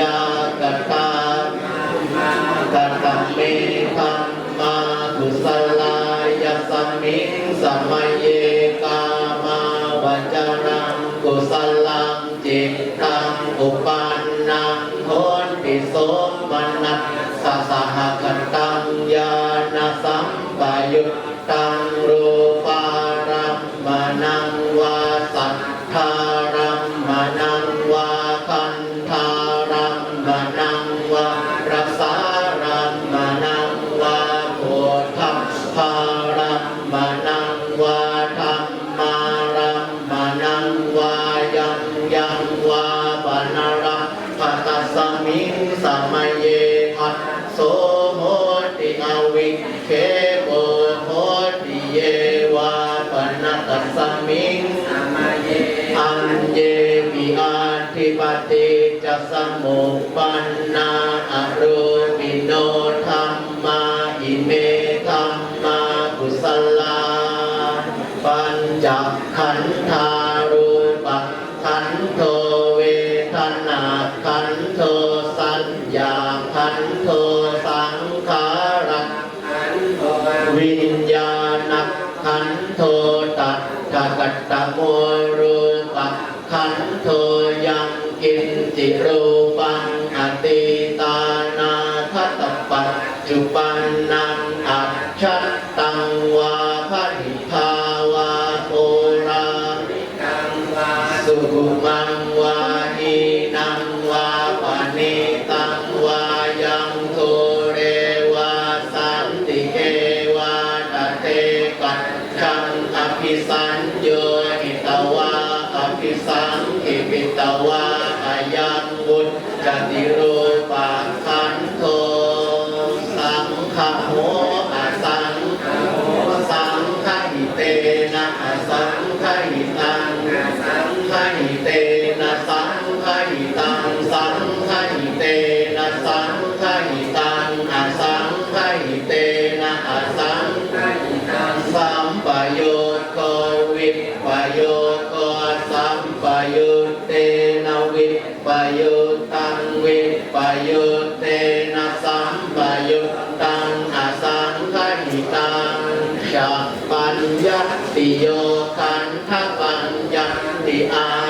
ยากตากตัมเมธรรมากุศลายสมิงสมัยเยกามาวจรังกุศลังจิตต มิงสมัยเยหัสโสโหติอวิเคโกโหติเยวาปนัตตสมิงสมัยเยอันเยปิอาทิปติจะสมุปปันนาอรูปิโนธรรมาอิเมธรรมากุศลาปัญจขันธา โมรูปขันโทยังกินจิรูปังอติตานาคตปัจจุปันนังอัจฉตังวาพันิภาวาโอรานิกังวาสุขุมังวาหีนังวาปณิตังวายังโทเรวาสันติเกวาตเตกัจขังอภิสัญโย ปิตวาอายังบุญจติรูปังขันโทสังขโมอสังขโมสังขหิเตนะอสังขหิตังสังขหิเตนะสังขหิตังสังขหิเตนะสังขหิตังอสังขหิเตนะอสังขหิตังสัมปโยโควิปปโยโคสัมปโย ปัญญติโยคันทปัญญติอา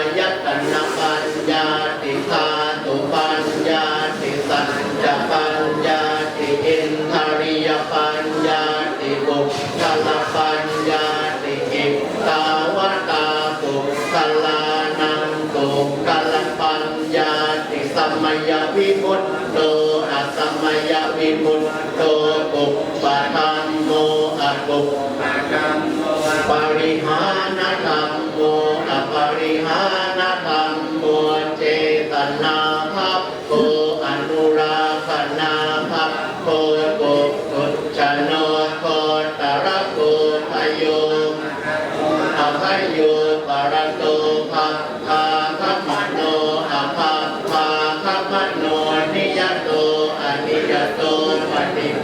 สัมมยวิมุตโตอะสัมมยวิมุตโตปุปปะธัมโมอะปุปปะธัมโมปริหานธรรมโมอะปริหานธรรมโมเจตนาภัพโกอนุราคนาภัพโกปุตุชนโนโคตระโกพโยอภัยโยปรโต นิยโต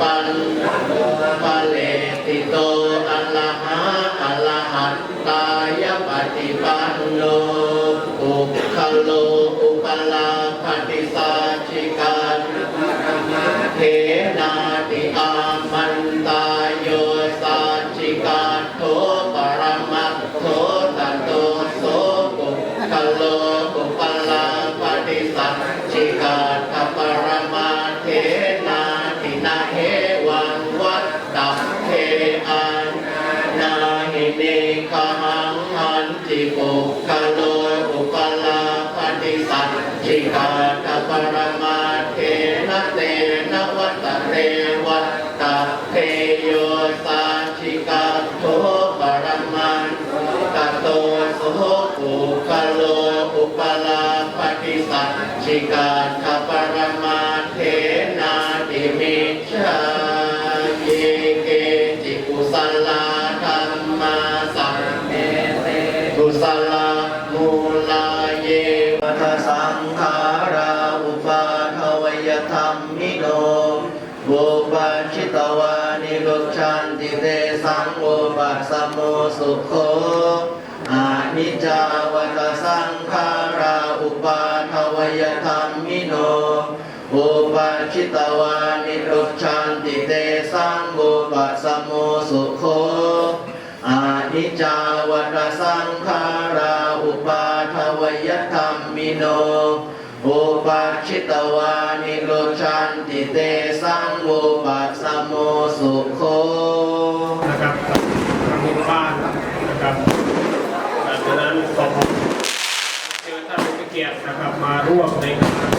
เนคหังหันจิปุคโลกุปลาปฏิสัจจิกาทปรมาเทนะเตนะวัตเตวัตตะเทโยสัจจิกาโทปรมันตโตโสปุคโลอุปลาปฏิสัจจิกาทปรมาเทนาติมิจฉา กุสลามูลาเยวัฏสังขาราอุปาทวยธรรมิโนบุปัชิตวานิรุชันติเตสังโอปัสมโมสุโคอานิจจาวัตสังขาราอุปาทวยธรรมิโนอุปาชิตวานิรุชันติเตสังโกปะสมโมสุโค นิจาวตสังขาราอุปาทวยธรรมมิโนอุปาชิตวานิโรชันติเตสังโมปัสโมสุโคนะครับทางบ้านนะครับจากนั้นขอเชิญท่านผู้เกียรตินะครับมาร่วมในงาน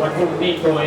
วันพรุ่งนี้โดย